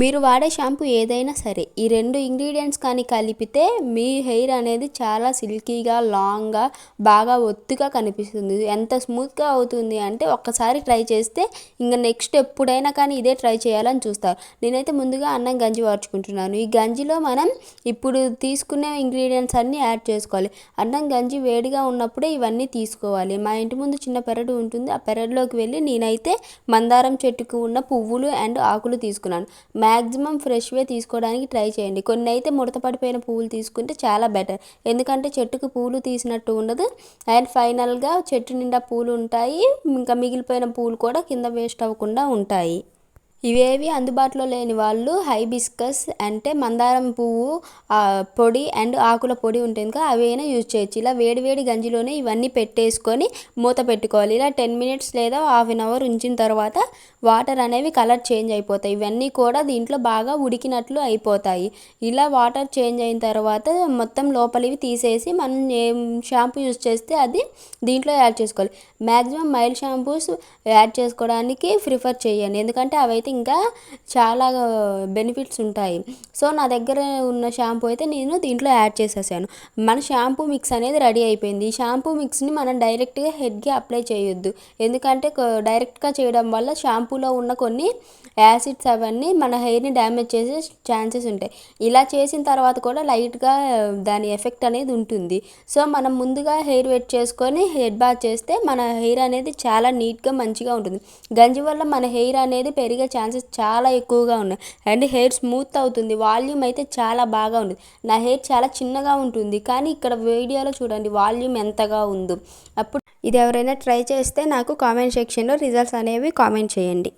మీరు వాడే షాంపూ ఏదైనా సరే ఈ రెండు ఇంగ్రీడియంట్స్ కానీ కలిపితే మీ హెయిర్ అనేది చాలా సిల్కీగా లాంగ్గా బాగా ఒత్తుగా కనిపిస్తుంది. ఎంత స్మూత్గా అవుతుంది అంటే ఒక్కసారి ట్రై చేస్తే ఇంకా నెక్స్ట్ ఎప్పుడైనా కానీ ఇదే ట్రై చేయాలని చూస్తారు. నేనైతే ముందుగా అన్నం గంజి వార్చుకుంటున్నాను. ఈ గంజిలో మనం ఇప్పుడు తీసుకునే ఇంగ్రీడియంట్స్ అన్నీ యాడ్ చేసుకోవాలి. అన్నం గంజి వేడిగా ఉన్నప్పుడే ఇవన్నీ తీసుకోవాలి. మా ఇంటి ముందు చిన్న పెరడు ఉంటుంది. ఆ పెరడులోకి వెళ్ళి నేనైతే మందారం చెట్టుకు ఉన్న పువ్వులు అండ్ ఆకులు తీసుకున్నాను. మ్యాక్సిమం ఫ్రెష్వే తీసుకోవడానికి ట్రై చేయండి. కొన్ని అయితే ముడత పడిపోయిన పువ్వులు తీసుకుంటే చాలా బెటర్. ఎందుకంటే చెట్టుకు పూలు తీసినట్టు ఉండదు. అండ్ ఫైనల్గా చెట్టు నిండా పూలు ఉంటాయి. ఇంకా మిగిలిపోయిన పూలు కూడా కింద వేస్ట్ అవ్వకుండా ఉంటాయి. ఇవేవి అందుబాటులో లేని వాళ్ళు హైబిస్కస్ అంటే మందారం పువ్వు పొడి అండ్ ఆకుల పొడి ఉంటుంది కదా అవైనా యూజ్ చేయొచ్చు. ఇలా వేడివేడి గంజిలోనే ఇవన్నీ పెట్టేసుకొని మూత పెట్టుకోవాలి. ఇలా టెన్ మినిట్స్ లేదా హాఫ్ అన్ అవర్ ఉంచిన తర్వాత వాటర్ అనేవి కలర్ చేంజ్ అయిపోతాయి. ఇవన్నీ కూడా దీంట్లో బాగా ఉడికినట్లు అయిపోతాయి. ఇలా వాటర్ చేంజ్ అయిన తర్వాత మొత్తం లోపలివి తీసేసి మనం ఏం షాంపూ యూజ్ చేస్తే అది దీంట్లో యాడ్ చేసుకోవాలి. మ్యాక్సిమం మైల్డ్ షాంపూస్ యాడ్ చేసుకోవడానికి ప్రిఫర్ చేయండి ఎందుకంటే అవైతే ఇంకా చాలా బెనిఫిట్స్ ఉంటాయి. సో నా దగ్గర ఉన్న షాంపూ అయితే నేను దీంట్లో యాడ్ చేసేసాను. మన షాంపూ మిక్స్ అనేది రెడీ అయిపోయింది. ఈ షాంపూ మిక్స్ని మనం డైరెక్ట్గా హెడ్కి అప్లై చేయొద్దు. ఎందుకంటే డైరెక్ట్గా చేయడం వల్ల షాంపూలో ఉన్న కొన్ని యాసిడ్స్ అవన్నీ మన హెయిర్ని డ్యామేజ్ చేసే ఛాన్సెస్ ఉంటాయి. ఇలా చేసిన తర్వాత కూడా లైట్గా దాని ఎఫెక్ట్ అనేది ఉంటుంది. సో మనం ముందుగా హెయిర్ వెట్ చేసుకొని హెడ్ బాత్ చేస్తే మన హెయిర్ అనేది చాలా నీట్గా మంచిగా ఉంటుంది. గంజి వల్ల మన హెయిర్ అనేది పెరిగే ఛాన్సెస్ చాలా ఎక్కువగా ఉన్నాయి. అండ్ హెయిర్ స్మూత్ అవుతుంది. వాల్యూమ్ అయితే చాలా బాగా ఉంది. నా హెయిర్ చాలా చిన్నగా ఉంటుంది. కానీ ఇక్కడ వీడియోలో చూడండి వాల్యూమ్ ఎంతగా ఉందో. అప్పుడు ఇది ఎవరైనా ట్రై చేస్తే నాకు కామెంట్ సెక్షన్లో రిజల్ట్స్ అనేవి కామెంట్ చేయండి.